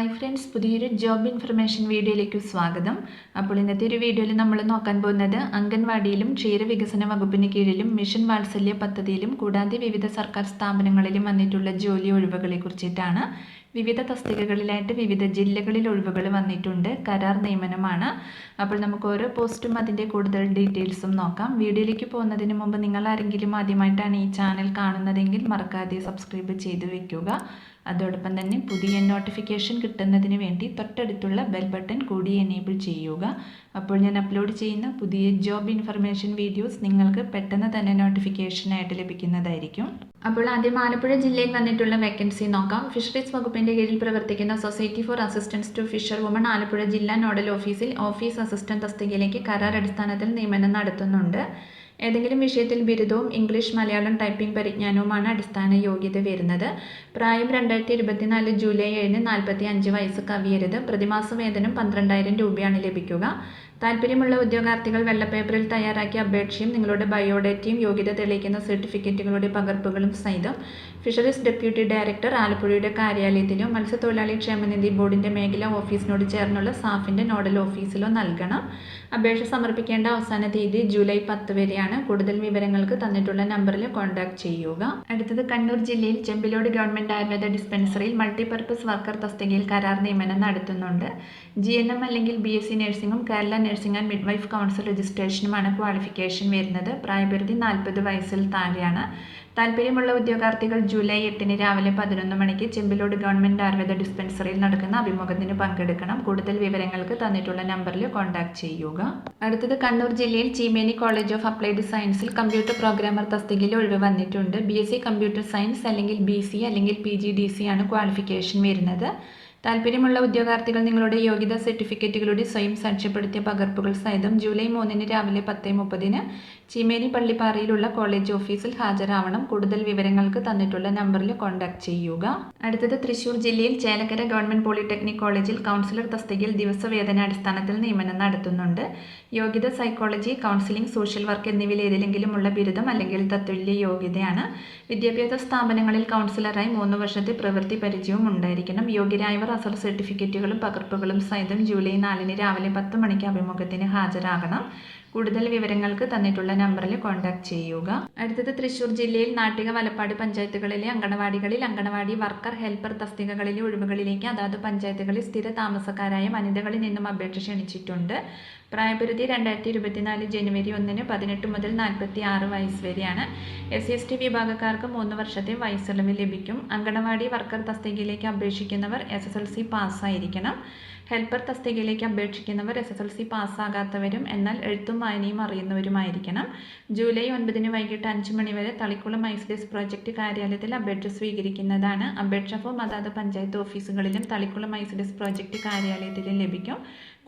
Hi friends പുതിയൊരു job information വീഡിയോയിലേക്ക് സ്വാഗതം. അപ്പോൾ ഇന്നത്തെ ഒരു വീഡിയോയിൽ നമ്മൾ നോക്കാൻ പോകുന്നത് അംഗൻവാടിയിലും ക്ഷീരവികസന വകുപ്പിന് കീഴിലും മിഷൻ വാത്സല്യ പദ്ധതിയിലും കൂടാതെ വിവിധ സർക്കാർ സ്ഥാപനങ്ങളിലും വന്നിട്ടുള്ള ജോലി ഒഴിവുകളെ കുറിച്ചിട്ടാണ്. വിവിധ തസ്തികകളിലായിട്ട് വിവിധ ജില്ലകളിൽ ഒഴിവുകൾ വന്നിട്ടുണ്ട്. കരാർ നിയമനമാണ്. അപ്പോൾ നമുക്ക് ഓരോ പോസ്റ്റും അതിന്റെ കൂടുതൽ ഡീറ്റെയിൽസും നോക്കാം. വീഡിയോയിലേക്ക് പോകുന്നതിന് മുമ്പ് നിങ്ങൾ ആരെങ്കിലും ആദ്യമായിട്ടാണ് ഈ ചാനൽ കാണുന്നതെങ്കിൽ മറക്കാതെ സബ്സ്ക്രൈബ് ചെയ്ത് വെക്കുക. അതോടൊപ്പം തന്നെ പുതിയ നോട്ടിഫിക്കേഷൻ കിട്ടുന്നതിന് വേണ്ടി തൊട്ടടുത്തുള്ള ബെൽ ബട്ടൺ കൂടി എനേബിൾ ചെയ്യുക. അപ്പോൾ ഞാൻ അപ്ലോഡ് ചെയ്യുന്ന പുതിയ ജോബ് ഇൻഫർമേഷൻ വീഡിയോസ് നിങ്ങൾക്ക് പെട്ടെന്ന് തന്നെ നോട്ടിഫിക്കേഷനായിട്ട് ലഭിക്കുന്നതായിരിക്കും. അപ്പോൾ ആദ്യം ആലപ്പുഴ ജില്ലയിൽ വന്നിട്ടുള്ള വേക്കൻസി നോക്കാം. ഫിഷറീസ് വകുപ്പിന്റെ കീഴിൽ പ്രവർത്തിക്കുന്ന society for assistance to fisher woman Alappuzha ജില്ലാ നോഡൽ ഓഫീസിൽ ഓഫീസ് അസിസ്റ്റന്റ് തസ്തികയിലേക്ക് കരാർ അടിസ്ഥാനത്തിൽ നിയമനം നടത്തുന്നുണ്ട്. ഏതെങ്കിലും വിഷയത്തിൽ ബിരുദവും ഇംഗ്ലീഷ് മലയാളം ടൈപ്പിംഗ് പരിജ്ഞാനവുമാണ് അടിസ്ഥാന യോഗ്യത വരുന്നത്. പ്രായം രണ്ടായിരത്തി ഇരുപത്തിനാല് ജൂലൈ ഏഴിന് നാൽപ്പത്തി അഞ്ച് വയസ്സ് കവിയരുത്. പ്രതിമാസ വേതനം പന്ത്രണ്ടായിരം രൂപയാണ് ലഭിക്കുക. താല്പര്യമുള്ള ഉദ്യോഗാർത്ഥികൾ വെള്ളപ്പേപ്പറിൽ തയ്യാറാക്കിയ അപേക്ഷയും നിങ്ങളുടെ ബയോഡേറ്റയും യോഗ്യത തെളിയിക്കുന്ന സർട്ടിഫിക്കറ്റുകളുടെ പകർപ്പുകളും സഹിതം ഫിഷറീസ് ഡെപ്യൂട്ടി ഡയറക്ടർ ആലപ്പുഴയുടെ കാര്യാലയത്തിലോ മത്സ്യത്തൊഴിലാളി ക്ഷേമനിധി ബോർഡിന്റെ മേഖലാ ഓഫീസിനോട് ചേർന്നുള്ള സാഫിന്റെ നോഡൽ ഓഫീസിലോ നൽകണം. അപേക്ഷ സമർപ്പിക്കേണ്ട അവസാന തീയതി ജൂലൈ പത്ത് വരെയാണ്. കൂടുതൽ വിവരങ്ങൾക്ക് തന്നിട്ടുള്ള നമ്പറിൽ കോൺടാക്ട് ചെയ്യുക. അടുത്തത് കണ്ണൂർ ജില്ലയിൽ ചെമ്പിലോട് ഗവൺമെന്റ് ആയുർവേദ ഡിസ്പെൻസറിയിൽ മൾട്ടിപർപ്പസ് വർക്കർ തസ്തികയിൽ കരാർ നിയമനം നടത്തുന്നുണ്ട്. ജി അല്ലെങ്കിൽ B S C നഴ്സിംഗും Kerala nursing and midwife council രജിസ്ട്രേഷനുമാണ് qualification വരുന്നത്. പ്രായപരിധി നാൽപ്പത് വയസ്സിൽ താഴെയാണ്. താല്പര്യമുള്ള ഉദ്യോഗാർത്ഥികൾ ജൂലൈ എട്ടിന് രാവിലെ പതിനൊന്ന് മണിക്ക് ചെമ്പിലോട് ഗവൺമെന്റ് ആയുർവേദ ഡിസ്പെൻസറിയിൽ നടക്കുന്ന അഭിമുഖത്തിന് പങ്കെടുക്കണം. കൂടുതൽ വിവരങ്ങൾക്ക് തന്നിട്ടുള്ള നമ്പറിൽ കോൺടാക്ട് ചെയ്യുക. അടുത്തത് കണ്ണൂർ ജില്ലയിൽ ചീമേനി കോളേജ് ഓഫ് അപ്ലൈഡ് സയൻസിൽ കമ്പ്യൂട്ടർ പ്രോഗ്രാമർ തസ്തികയിൽ ഒഴിവ് വന്നിട്ടുണ്ട്. ബി കമ്പ്യൂട്ടർ സയൻസ് അല്ലെങ്കിൽ ബി അല്ലെങ്കിൽ പി ആണ് ക്വാളിഫിക്കേഷൻ വരുന്നത്. താല്പര്യമുള്ള ഉദ്യോഗാർത്ഥികൾ നിങ്ങളുടെ യോഗ്യതാ സർട്ടിഫിക്കറ്റുകളുടെ സ്വയം സാക്ഷ്യപ്പെടുത്തിയ പകർപ്പുകൾ സഹിതം ജൂലൈ മൂന്നിന് രാവിലെ പത്ത് മുപ്പതിന് ചീമേനി പള്ളിപ്പാറയിലുള്ള കോളേജ് ഓഫീസിൽ ഹാജരാവണം. കൂടുതൽ വിവരങ്ങൾക്ക് തന്നിട്ടുള്ള നമ്പറിൽ കോൺടാക്ട് ചെയ്യുക. അടുത്തത് തൃശൂർ ജില്ലയിൽ ചേലക്കര ഗവൺമെന്റ് പോളിടെക്നിക് കോളേജിൽ കൗൺസിലർ തസ്തികയിൽ ദിവസവേതനാടിസ്ഥാനത്തിൽ നിയമനം നടത്തുന്നുണ്ട്. യോഗ്യത സൈക്കോളജി കൗൺസിലിംഗ് സോഷ്യൽ വർക്ക് എന്നിവയിൽ ഉള്ള ബിരുദം അല്ലെങ്കിൽ തത്തുല്യ യോഗ്യതയാണ്. വിദ്യാഭ്യാസ സ്ഥാപനങ്ങളിൽ കൗൺസിലറായി മൂന്ന് വർഷത്തെ പ്രവൃത്തി പരിചയവും ഉണ്ടായിരിക്കണം. യോഗ്യരായവർ അസൽ സർട്ടിഫിക്കറ്റുകളും പകർപ്പുകളും സഹിതം ജൂലൈ നാലിന് രാവിലെ പത്ത് മണിക്ക് അഭിമുഖത്തിന് ഹാജരാകണം. കൂടുതൽ വിവരങ്ങൾക്ക് തന്നിട്ടുള്ള നമ്പറിൽ കോൺടാക്ട് ചെയ്യുക. അടുത്തത് തൃശൂർ ജില്ലയിൽ നാട്ടിക വലപ്പാട് പഞ്ചായത്തുകളിലെ അങ്കണവാടികളിൽ അങ്കണവാടി വർക്കർ ഹെൽപ്പർ തസ്തികകളിലെ ഒഴിവുകളിലേക്ക് അതാത് പഞ്ചായത്തുകളിൽ സ്ഥിര താമസക്കാരായ വനിതകളിൽ നിന്നും അപേക്ഷ ക്ഷണിച്ചിട്ടുണ്ട്. പ്രായപരിധി രണ്ടായിരത്തി ഇരുപത്തിനാല് ജനുവരി ഒന്നിന് പതിനെട്ട് മുതൽ നാൽപ്പത്തി ആറ് വയസ്സ് വരെയാണ്. എസ് സി എസ് ടി വിഭാഗക്കാർക്ക് മൂന്ന് വർഷത്തെ വയസ്സിളവ് ലഭിക്കും. അങ്കണവാടി വർക്കർ തസ്തികയിലേക്ക് അപേക്ഷിക്കുന്നവർ എസ് എസ് എൽ സി പാസ്സായിരിക്കണം. ഹെൽപ്പർ തസ്തികയിലേക്ക് അപേക്ഷിക്കുന്നവർ എസ് എസ് എൽ സി പാസ്സാകാത്തവരും എന്നാൽ എഴുത്തും വായനയും അറിയുന്നവരുമായിരിക്കണം. ജൂലൈ ഒൻപതിന് വൈകിട്ട് അഞ്ച് മണി വരെ തളിക്കുളം എസ് പ്രോജക്റ്റ് കാര്യാലയത്തിൽ അപേക്ഷ സ്വീകരിക്കുന്നതാണ്. അപേക്ഷ ഫോം അതാത് പഞ്ചായത്ത് ഓഫീസുകളിലും തളിക്കുളം ഐസ്ഡേസ് പ്രോജക്റ്റ് കാര്യാലയത്തിലും ലഭിക്കും.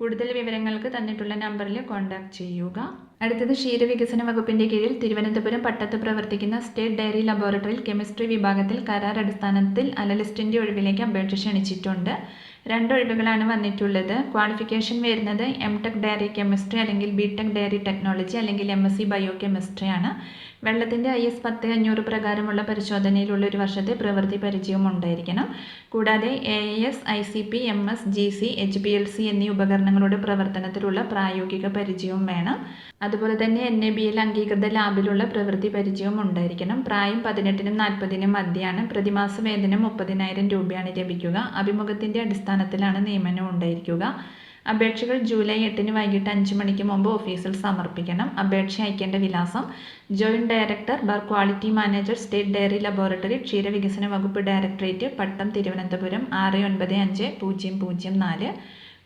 കൂടുതൽ വിവരങ്ങൾക്ക് തന്നിട്ടുള്ള നമ്പറിൽ കോൺടാക്ട് ചെയ്യുക. അടുത്തത് ക്ഷീരവികസന വകുപ്പിന്റെ കീഴിൽ തിരുവനന്തപുരം പട്ടത്ത് പ്രവർത്തിക്കുന്ന സ്റ്റേറ്റ് ഡയറി ലബോറട്ടറിയിൽ കെമിസ്ട്രി വിഭാഗത്തിൽ കരാർ അടിസ്ഥാനത്തിൽ അനലിസ്റ്റിന്റെ ഒഴിവിലേക്ക് അപേക്ഷ ക്ഷണിച്ചിട്ടുണ്ട്. രണ്ട് ഒഴിവുകളാണ് വന്നിട്ടുള്ളത്. ക്വാളിഫിക്കേഷൻ വരുന്നത് എം ടെക് ഡയറി കെമിസ്ട്രി അല്ലെങ്കിൽ ബി ടെക് ഡയറി ടെക്നോളജി അല്ലെങ്കിൽ M S C bio chemistry ആണ്. വെള്ളത്തിന്റെ ഐ എസ് പത്ത് അഞ്ഞൂറ് പ്രകാരമുള്ള പരിശോധനയിലുള്ള ഒരു വർഷത്തെ പ്രവൃത്തി പരിചയവും ഉണ്ടായിരിക്കണം. കൂടാതെ A S I C P M S G C H P L C എന്നീ ഉപകരണങ്ങളുടെ പ്രവർത്തനത്തിലുള്ള പ്രായോഗിക പരിചയവും വേണം. അതുപോലെ തന്നെ എൻ എ ബി എൽ അംഗീകൃത ലാബിലുള്ള പ്രവൃത്തി പരിചയവും ഉണ്ടായിരിക്കണം. പ്രായം പതിനെട്ടിനും നാൽപ്പതിനും മധ്യയാണ് പ്രതിമാസ വേതനം മുപ്പതിനായിരം രൂപയാണ് ലഭിക്കുക. അഭിമുഖത്തിന്റെ അടിസ്ഥാനത്തിലാണ് നിയമനം ഉണ്ടായിരിക്കുക. അപേക്ഷകൾ ജൂലൈ എട്ടിന് വൈകിട്ട് അഞ്ച് മണിക്ക് മുമ്പ് ഓഫീസിൽ സമർപ്പിക്കണം. അപേക്ഷ അയക്കേണ്ട വിലാസം. ജോയിന്റ് ഡയറക്ടർ ബർ quality manager state dairy laboratory ക്ഷീരവികസന വകുപ്പ് ഡയറക്ടറേറ്റ് പട്ടം തിരുവനന്തപുരം ആറ് ഒൻപത് അഞ്ച് പൂജ്യം പൂജ്യം നാല്.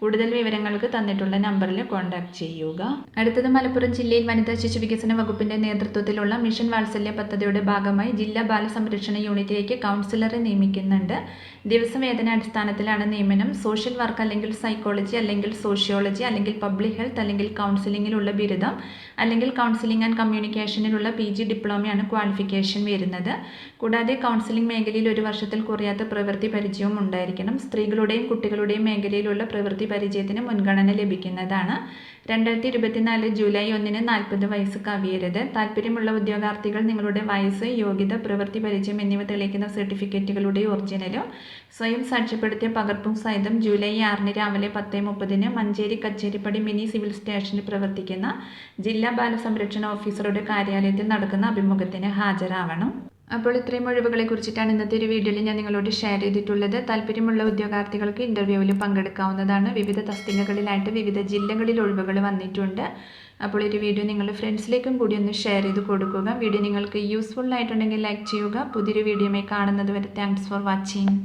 കൂടുതൽ വിവരങ്ങൾക്ക് തന്നിട്ടുള്ള നമ്പറിൽ കോൺടാക്ട് ചെയ്യുക. അടുത്തത് മലപ്പുറം ജില്ലയിൽ വനിതാ ശിശു വികസന വകുപ്പിന്റെ നേതൃത്വത്തിലുള്ള മിഷൻ വാത്സല്യ പദ്ധതിയുടെ ഭാഗമായി ജില്ലാ ബാലസംരക്ഷണ യൂണിറ്റിലേക്ക് കൗൺസിലറെ നിയമിക്കുന്നുണ്ട്. ദിവസവേതനാടിസ്ഥാനത്തിലാണ് നിയമനം. സോഷ്യൽ വർക്ക് അല്ലെങ്കിൽ സൈക്കോളജി അല്ലെങ്കിൽ സോഷ്യോളജി അല്ലെങ്കിൽ പബ്ലിക് ഹെൽത്ത് അല്ലെങ്കിൽ കൗൺസിലിങ്ങിലുള്ള ബിരുദം അല്ലെങ്കിൽ കൗൺസിലിംഗ് ആൻഡ് കമ്മ്യൂണിക്കേഷനിലുള്ള പി ജി ഡിപ്ലോമയാണ് ക്വാളിഫിക്കേഷൻ വരുന്നത്. കൂടാതെ കൗൺസിലിംഗ് മേഖലയിൽ ഒരു വർഷത്തിൽ കുറയാത്ത പ്രവൃത്തി പരിചയവും ഉണ്ടായിരിക്കണം. സ്ത്രീകളുടെയും കുട്ടികളുടെയും മേഖലയിലുള്ള പ്രവൃത്തി പരിചയത്തിന് മുൻഗണന ലഭിക്കുന്നതാണ്. രണ്ടായിരത്തി ഇരുപത്തിനാല് ജൂലൈ ഒന്നിന് നാൽപ്പത് വയസ്സ് കവിയരുത്. താല്പര്യമുള്ള ഉദ്യോഗാർത്ഥികൾ നിങ്ങളുടെ വയസ്സ് യോഗ്യത പ്രവൃത്തി പരിചയം എന്നിവ തെളിയിക്കുന്ന സർട്ടിഫിക്കറ്റുകളുടെ ഒറിജിനലും സ്വയം സാക്ഷ്യപ്പെടുത്തിയ പകർപ്പും സഹിതം ജൂലൈ ആറിന് രാവിലെ പത്ത് മുപ്പതിന് മഞ്ചേരി കച്ചേരിപ്പടി മിനി സിവിൽ സ്റ്റേഷനിൽ പ്രവർത്തിക്കുന്ന ജില്ലാ ബാലസംരക്ഷണ ഓഫീസറുടെ കാര്യാലയത്തിൽ നടക്കുന്ന അഭിമുഖത്തിന് ഹാജരാവണം. അപ്പോൾ ഇത്രയും ഒഴിവുകളെ കുറിച്ചിട്ടാണ് ഇന്നത്തെ ഒരു വീഡിയോയിൽ ഞാൻ നിങ്ങളോട് ഷെയർ ചെയ്തിട്ടുള്ളത്. താല്പര്യമുള്ള ഉദ്യോഗാർത്ഥികൾക്ക് ഇന്റർവ്യൂവിൽ പങ്കെടുക്കാവുന്നതാണ്. വിവിധ തസ്തികകളിലായിട്ട് വിവിധ ജില്ലകളിൽ ഒഴിവുകൾ വന്നിട്ടുണ്ട്. അപ്പോൾ ഒരു വീഡിയോ നിങ്ങൾ ഫ്രണ്ട്സിലേക്കും കൂടി ഒന്ന് ഷെയർ ചെയ്ത് കൊടുക്കുക. വീഡിയോ നിങ്ങൾക്ക് യൂസ്ഫുൾ ആയിട്ടുണ്ടെങ്കിൽ ലൈക്ക് ചെയ്യുക. പുതിയൊരു വീഡിയോ കാണുന്നത് വരെ താങ്ക്സ് ഫോർ വാച്ചിങ്